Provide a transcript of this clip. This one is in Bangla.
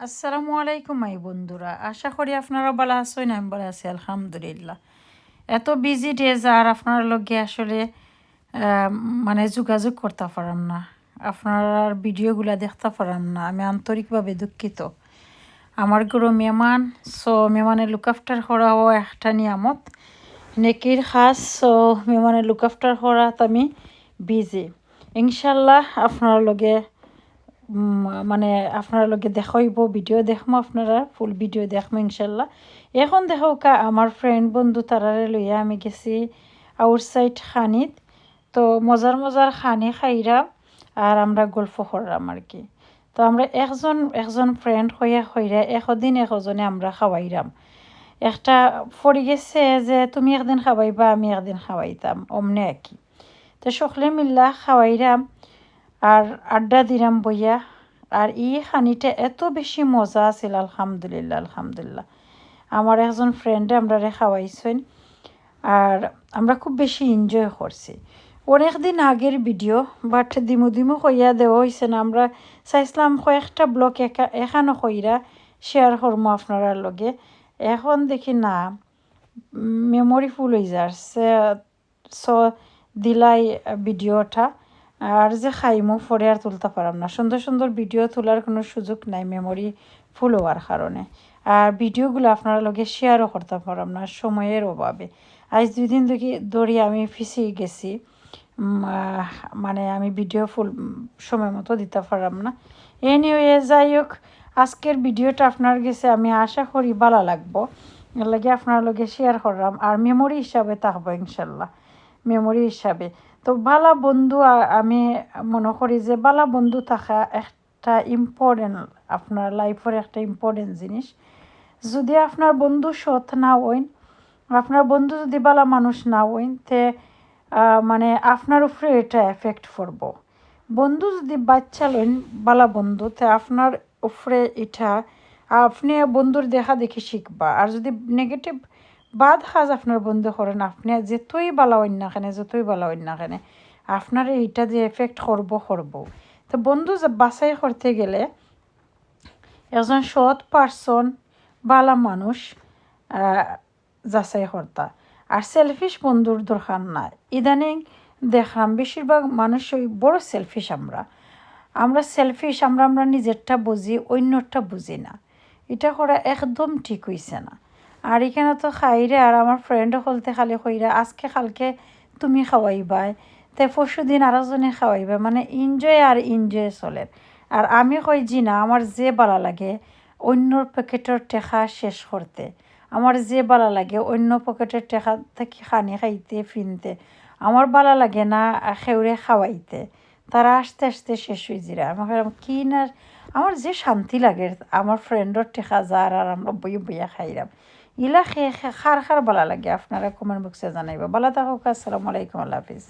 আসসালামু আলাইকুম, মাই বন্ধুরা। আশা করি আপনারা ভালো আছেন, আমি ভালো আছি, আলহামদুলিল্লাহ। এত বিজি ডেজ আর আপনার লগে আসলে মানে যোগাযোগ করতে পারাম না। আপনার ভিডিওগুলা দেখতে পারাম না। আমি আন্তরিকভাবে দুঃখিত। আমার গুরু মেহমান সো মেহমানের লুক আফটার করাও একটা নিয়ামত। নেকির খাস সো মেহমানের লুক আফটার করাত আমি বিজি ইনশাল্লাহ আপনার লগে মানে আপনার লগে দেখাইব ভিডিও দেখমো আপনারা ফুল ভিডিও দেখম ইনশাল্লাহ। এখন দেখো কা আমার ফ্রেন্ড বন্ধু তারারে লইয়া আমি গেছি আউটসাইড খানিত তো মজার মজার খানি খাইরাম আর আমরা গল্প করলাম আর কি। তো আমরা একজন একজন ফ্রেন্ড হইয়া হইরা একদিন একজনে আমরা খাওয়াইরাম। একটা পড়ে গেছে যে, তুমি একদিন খাওয়াইবা, আমি একদিন খাওয়াইতাম অমনে কি। তো সকলে মিল্লা খাওয়াইরাম। আর আড্ডা দিলাম বইয়া। আর ই খানিটা এত বেশি মজা আছিল, আলহামদুলিল্লাহ আলহামদুলিল্লাহ। আমার একজন ফ্রেন্ডে আমরা খাওয়াইছেন। আর আমরা খুব বেশি এনজয় করছি। অনেক দিন আগের ভিডিও বাট দিমু দিমু কইয়া দেওয়া হয়েছে না। আমরা চাইছিলাম কয়েকটা ব্লক একা, এখানো কইরা শেয়ার করব আপনার লগে। এখন দেখি না মেমোরি ফুল হয়ে যাচ্ছে। সো দিলাই ভিডিওটা আর যে খাইমু, পরে আর তুলতে পারাম না। সুন্দর সুন্দর ভিডিও তোলার কোনো সুযোগ নাই মেমোরি ফুল হওয়ার কারণে। আর ভিডিওগুলো আপনারা লগে শেয়ারও করতে পারাম না, সময়ের অভাবে। আজ দুই দিন দেখি ধরে আমি ফিসে গেছি। মানে আমি ভিডিও ফুল সময় মতো দিতে পারলাম না। এনিওয়ে যাই হোক, আজকের ভিডিওটা আপনার গেছে আমি আশা করি ভালো লাগবো। এর লাগে আপনার লগে শেয়ার করলাম আর মেমোরি হিসাবে থাকব, ইনশাল্লাহ। মেমোরি হিসাবে তো বালা বন্ধু আমি মনে করি যে বালা বন্ধু থাকা একটা ইম্পর্টেন্ট আপনার লাইফের একটা ইম্পর্টেন্ট জিনিস। যদি আপনার বন্ধু সৎ না হইন, আপনার বন্ধু যদি বালা মানুষ না হইন, তে মানে আপনার উপরে এটা এফেক্ট করব বন্ধু যদি বাচ্চা লইন, বালা বন্ধু, তে আপনার উপরে এটা, আপনি বন্ধুর দেখা দেখি শিখবা। আর যদি নেগেটিভ বাদ সাজ আপনার বন্ধু করেন আপনি, যেতই বালা না কেনে, যতই বালা হইন না আপনার এইটা যে এফেক্ট করব করব। তো বন্ধু বাছাই করতে গেলে একজন সৎ পার্সন বালা মানুষ যাচাই কর্তা। আর সেলফিশ বন্ধুর দরকার নাই। ইদানিং দেখলাম বেশিরভাগ মানুষই বড় সেলফিশ আমরা। আমরা সেলফিশ আমরা আমরা নিজেরটা বুঝি, অন্যটা বুঝি না। এটা করা একদম ঠিক হইছে না। আর এখানে তো খাইরে আর আমার ফ্রেন্ড হলতে খালি কইরা, আজকে কালকে তুমি খাওয়াইবাই, তে পরশু দিন আরেকজনে খাওয়াইবা। মানে এনজয় আর এনজয় চলে। আর আমি কই, জি না, আমার যে ভালো লাগে অন্যর প্যাকেটের টেকা শেষ করতে। আমার যে ভালো লাগে অন্য পকেটের টেকা থেকে খানি খাইতে, ফিনতে। আমার ভালো লাগে না খেউরে খাওয়াইতে। তারা আস্তে আস্তে শেষ হয়ে যায় আমি ভাবলাম কি না আমার যে শান্তি লাগে, আমার ফ্রেন্ডর টেকা যার আর আমরা বইয়ে বইয়া খাইলাম ইলা খে খার খার বলা লাগে, আপনারা কমেন্ট বক্সে জানাইবা। বলা থাকুক, আসসালামু আলাইকুম, আল্লাহ হাফিজ।